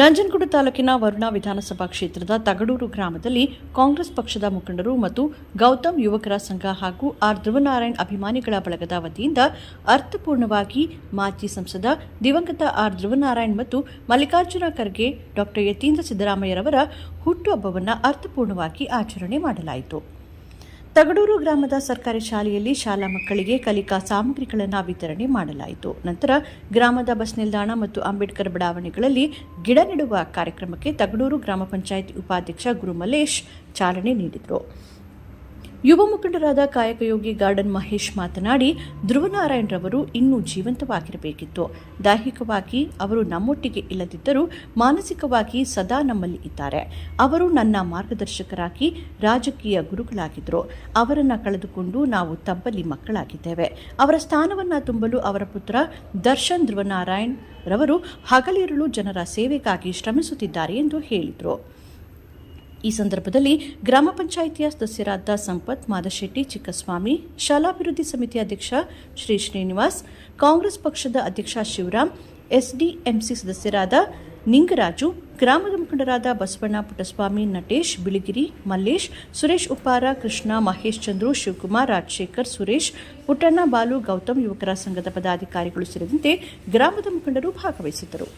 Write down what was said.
ನಂಜನಗೂಡು ತಾಲೂಕಿನ ವರುಣಾ ವಿಧಾನಸಭಾ ಕ್ಷೇತ್ರದ ತಗಡೂರು ಗ್ರಾಮದಲ್ಲಿ ಕಾಂಗ್ರೆಸ್ ಪಕ್ಷದ ಮುಖಂಡರು ಮತ್ತು ಗೌತಮ್ ಯುವಕರ ಸಂಘ ಹಾಗೂ ಆರ್ ಧ್ರುವನಾರಾಯಣ್ ಅಭಿಮಾನಿಗಳ ಬಳಗದ ವತಿಯಿಂದ ಅರ್ಥಪೂರ್ಣವಾಗಿ ಮಾಜಿ ಸಂಸದ ದಿವಂಗತ ಆರ್ ಧ್ರುವನಾರಾಯಣ್ ಮತ್ತು ಮಲ್ಲಿಕಾರ್ಜುನ ಖರ್ಗೆ, ಡಾಕ್ಟರ್ ಯತೀಂದ್ರ ಸಿದ್ದರಾಮಯ್ಯರವರ ಹುಟ್ಟುಹಬ್ಬವನ್ನು ಅರ್ಥಪೂರ್ಣವಾಗಿ ಆಚರಣೆ ಮಾಡಲಾಯಿತು. ತಗಡೂರು ಗ್ರಾಮದ ಸರ್ಕಾರಿ ಶಾಲೆಯಲ್ಲಿ ಶಾಲಾ ಮಕ್ಕಳಿಗೆ ಕಲಿಕಾ ಸಾಮಗ್ರಿಗಳನ್ನು ವಿತರಣೆ ಮಾಡಲಾಯಿತು. ನಂತರ ಗ್ರಾಮದ ಬಸ್ ನಿಲ್ದಾಣ ಮತ್ತು ಅಂಬೇಡ್ಕರ್ ಬಡಾವಣೆಗಳಲ್ಲಿ ಗಿಡ ನೆಡುವ ಕಾರ್ಯಕ್ರಮಕ್ಕೆ ತಗಡೂರು ಗ್ರಾಮ ಪಂಚಾಯಿತಿ ಉಪಾಧ್ಯಕ್ಷ ಗುರುಮಲೇಶ್ ಚಾಲನೆ ನೀಡಿದರು. ಯುವ ಮುಖಂಡರಾದ ಕಾಯಕಯೋಗಿ ಗಾರ್ಡನ್ ಮಹೇಶ್ ಮಾತನಾಡಿ, ಧ್ರುವನಾರಾಯಣರವರು ಇನ್ನೂ ಜೀವಂತವಾಗಿರಬೇಕಿತ್ತು. ದೈಹಿಕವಾಗಿ ಅವರು ನಮ್ಮೊಟ್ಟಿಗೆ ಇಲ್ಲದಿದ್ದರೂ ಮಾನಸಿಕವಾಗಿ ಸದಾ ನಮ್ಮಲ್ಲಿ ಇದ್ದಾರೆ. ಅವರು ನನ್ನ ಮಾರ್ಗದರ್ಶಕರಾಗಿ ರಾಜಕೀಯ ಗುರುಗಳಾಗಿದ್ದರು. ಅವರನ್ನು ಕಳೆದುಕೊಂಡು ನಾವು ತಬ್ಬಲಿ ಮಕ್ಕಳಾಗಿದ್ದೇವೆ. ಅವರ ಸ್ಥಾನವನ್ನು ತುಂಬಲು ಅವರ ಪುತ್ರ ದರ್ಶನ್ ಧ್ರುವನಾರಾಯಣ್ ರವರು ಹಗಲಿರುಳು ಜನರ ಸೇವೆಗಾಗಿ ಶ್ರಮಿಸುತ್ತಿದ್ದಾರೆ ಎಂದು ಹೇಳಿದರು. ಈ ಸಂದರ್ಭದಲ್ಲಿ ಗ್ರಾಮ ಪಂಚಾಯಿತಿಯ ಸದಸ್ಯರಾದ ಸಂಪತ್ ಮಾದಶೆಟ್ಟಿ ಚಿಕ್ಕಸ್ವಾಮಿ, ಶಾಲಾಭಿವೃದ್ಧಿ ಸಮಿತಿ ಅಧ್ಯಕ್ಷ ಶ್ರೀ ಶ್ರೀನಿವಾಸ್, ಕಾಂಗ್ರೆಸ್ ಪಕ್ಷದ ಅಧ್ಯಕ್ಷ ಶಿವರಾಮ್, ಎಸ್ಡಿಎಂಸಿ ಸದಸ್ಯರಾದ ನಿಂಗರಾಜು, ಗ್ರಾಮದ ಮುಖಂಡರಾದ ಬಸವಣ್ಣ ಪುಟ್ಟಸ್ವಾಮಿ, ನಟೇಶ್, ಬಿಳಿಗಿರಿ, ಮಲ್ಲೇಶ್, ಸುರೇಶ್ ಉಪ್ಪಾರ, ಕೃಷ್ಣ, ಮಹೇಶ್ ಚಂದ್ರು, ಶಿವಕುಮಾರ್, ರಾಜಶೇಖರ್, ಸುರೇಶ್, ಪುಟ್ಟಣ್ಣ ಬಾಲು, ಗೌತಮ್ ಯುವಕರ ಸಂಘದ ಪದಾಧಿಕಾರಿಗಳು ಸೇರಿದಂತೆ ಗ್ರಾಮದ ಮುಖಂಡರು ಭಾಗವಹಿಸಿದ್ದರು.